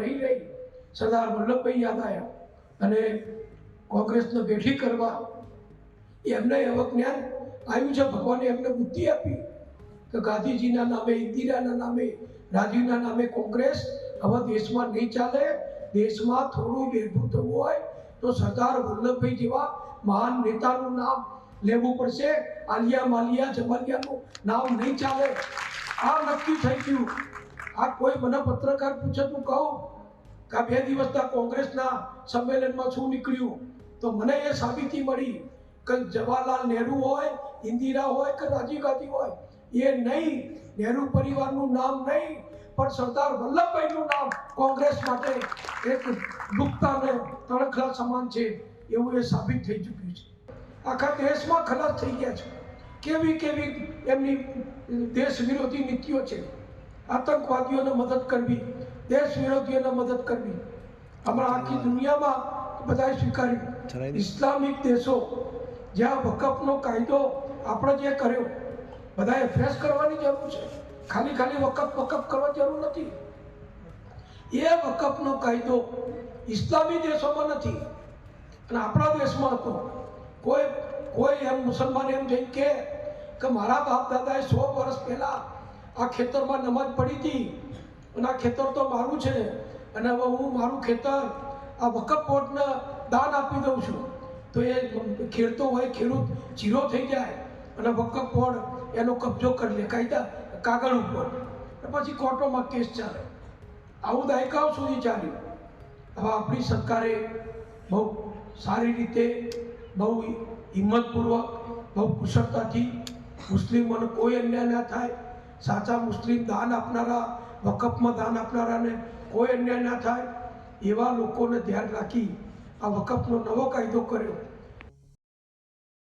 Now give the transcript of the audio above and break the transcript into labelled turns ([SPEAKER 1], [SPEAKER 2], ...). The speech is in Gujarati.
[SPEAKER 1] રહી રહી સરદાર વલ્લભભાઈ યાદ આવ્યા અને કોંગ્રેસને બેઠી કરવા, એમને એવા જ્ઞાન આવ્યું છે, ભગવાને એમને બુદ્ધિ આપી કે ગાંધીજીના નામે, ઇન્દિરાના નામે, રાજીવના નામે કોંગ્રેસ હવે દેશમાં નહીં ચાલે, દેશમાં થોડું ભેગું થવું હોય તો સરદાર વલ્લભભાઈ જેવા મહાન નેતાનું નામ લેવું પડશે. આલિયા માલિયા, જમાલિયાનું નામ નહીં ચાલે. આ નક્કી થઈ ગયું. આ કોઈ મને પત્રકાર પૂછે તું કહું કે બે દિવસના કોંગ્રેસના સંમેલનમાં શું નીકળ્યું? તો મને એ સાબિતી મળી કે જવાહરલાલ નહેરુ હોય, ઇન્દિરા હોય કે રાજીવ ગાંધી હોય, એ નહીં, નહેરુ પરિવારનું નામ નહીં, પણ સરદાર વલ્લભભાઈનું નામ કોંગ્રેસ માટે એક ડૂબતા તણખલા સમાન છે એવું એ સાબિત થઈ ચૂક્યું છે. આખા દેશમાં ખલાસ થઈ ગયા છે. કેવી કેવી એમની દેશ વિરોધી નીતિઓ છે. આતંકવાદીઓને મદદ કરવી દેશ વિરોધીઓને મદદ કરવી. હમણાં આખી દુનિયામાં બધાએ સ્વીકાર્યું. ઇસ્લામિક દેશો જ્યાં વકફનો કાયદો આપણે જે કર્યો બધાએ ફેસ કરવાની જરૂર છે. ખાલી ખાલી વકફ વકફ કરવા જરૂર નથી. એ વકફનો કાયદો ઇસ્લામી દેશોમાં નથી. અને આપણા દેશમાં હતો. કોઈ કોઈ એમ મુસલમાન એમ જઈને કે કે મારા બાપ દાદાએ સો વર્ષ પહેલાં આ ખેતરમાં નમાજ પડી હતી અને આ ખેતર તો મારું છે અને હવે હું મારું ખેતર આ વકફ બોર્ડને દાન આપી દઉં છું. તો એ ખેડતો હોય, ખેડૂત જીરો થઈ જાય અને વકફ બોર્ડ એનો કબજો કરી લે, કાયદા, કાગળ ઉપર. પછી કોર્ટોમાં કેસ ચાલે. આવું દાયકાઓ સુધી ચાલ્યું. હવે આપણી સરકારે બહુ સારી રીતે, બહુ હિંમતપૂર્વક, બહુ કુશળતાથી મુસ્લિમોને કોઈ અન્યાય ના થાય. સાચા મુસ્લિમ દાન આપનારા, વકફમાં દાન આપનારાને કોઈ અન્યાય ના થાય, એવા લોકોને ધ્યાન રાખી આ વકફનો નવો કાયદો કર્યો.